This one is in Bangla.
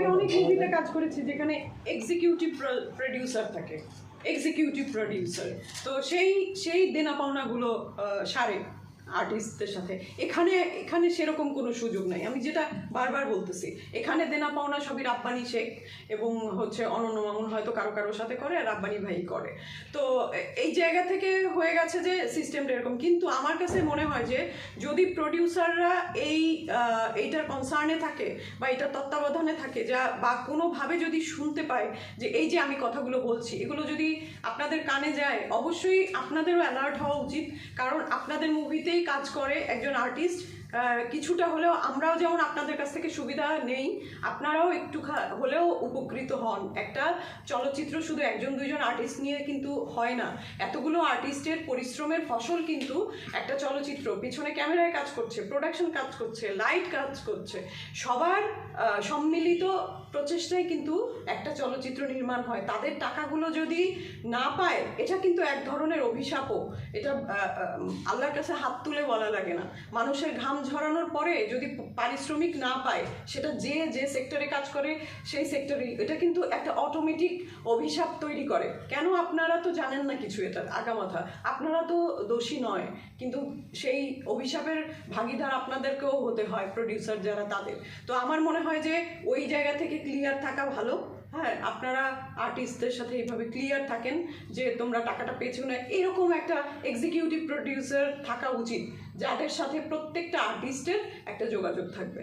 আগে অনেক মুভিতে কাজ করেছি যেখানে এক্সিকিউটিভ প্রডিউসার থাকে এক্সিকিউটিভ প্রডিউসার তো সেই সেই দেনা পাওনাগুলো সারে। আর্টিস্টদের সাথে। এখানে এখানে সেরকম কোনো সুযোগ নাই। আমি যেটা বারবার বলতেছি, এখানে দেনা পাওনা সবই রাব্বানি শেখ এবং হচ্ছে অনন্য মামুন হয়তো কারও কারোর সাথে করে, আর রাব্বানি ভাই করে। তো এই জায়গা থেকে হয়ে গেছে যে সিস্টেমটা এরকম। কিন্তু আমার কাছে মনে হয় যে যদি প্রডিউসাররা এই এইটার কনসার্নে থাকে বা এটার তত্ত্বাবধানে থাকে যা, বা কোনোভাবে যদি শুনতে পায় যে এই যে আমি কথাগুলো বলছি, এগুলো যদি আপনাদের কানে যায়, অবশ্যই আপনাদেরও অ্যালার্ট হওয়া উচিত। কারণ আপনাদের মুভিতেই কাজ করে একজন আর্টিস্ট কিছুটা হলেও আমরাও যেমন আপনাদের কাছ থেকে সুবিধা নেই, আপনারাও একটু হলেও উপকৃত হন। একটা চলচ্চিত্র শুধু একজন দুইজন আর্টিস্ট নিয়ে কিন্তু হয় না। এতগুলো আর্টিস্টের পরিশ্রমের ফসল কিন্তু একটা চলচ্চিত্র। পিছনে ক্যামেরায় কাজ করছে প্রোডাকশন কাজ করছে লাইট কাজ করছে। সবার সম্মিলিত প্রচেষ্টায় কিন্তু একটা চলচ্চিত্র নির্মাণ হয়। তাদের টাকাগুলো যদি না পায়, এটা কিন্তু এক ধরনের অভিশাপও। এটা আল্লাহর কাছে হাত তুলে বলা লাগে না। মানুষের ঘাম ঝরানোর পরে যদি পারিশ্রমিক না পায়, সেটা যে যে সেক্টরে কাজ করে, সেই সেক্টরে এটা কিন্তু একটা অটোমেটিক অভিশাপ তৈরি করে। কেন আপনারা তো জানেন না কিছু এটা আগামাথা? আপনারা তো দোষী নয়, কিন্তু সেই অভিশাপের ভাগিদার আপনাদেরকেও হতে হয় প্রডিউসার যারা তাদের। তো আমার মনে হয় যে ওই জায়গা থেকে ক্লিয়ার থাকা ভালো। হ্যাঁ আপনারা আর্টিস্টদের সাথে এইভাবে ক্লিয়ার থাকেন যে তোমরা টাকাটা পেয়েছ না এরকম একটা এক্সিকিউটিভ প্রডিউসার থাকা উচিত, যাদের সাথে প্রত্যেকটা আর্টিস্টের একটা যোগাযোগ থাকবে।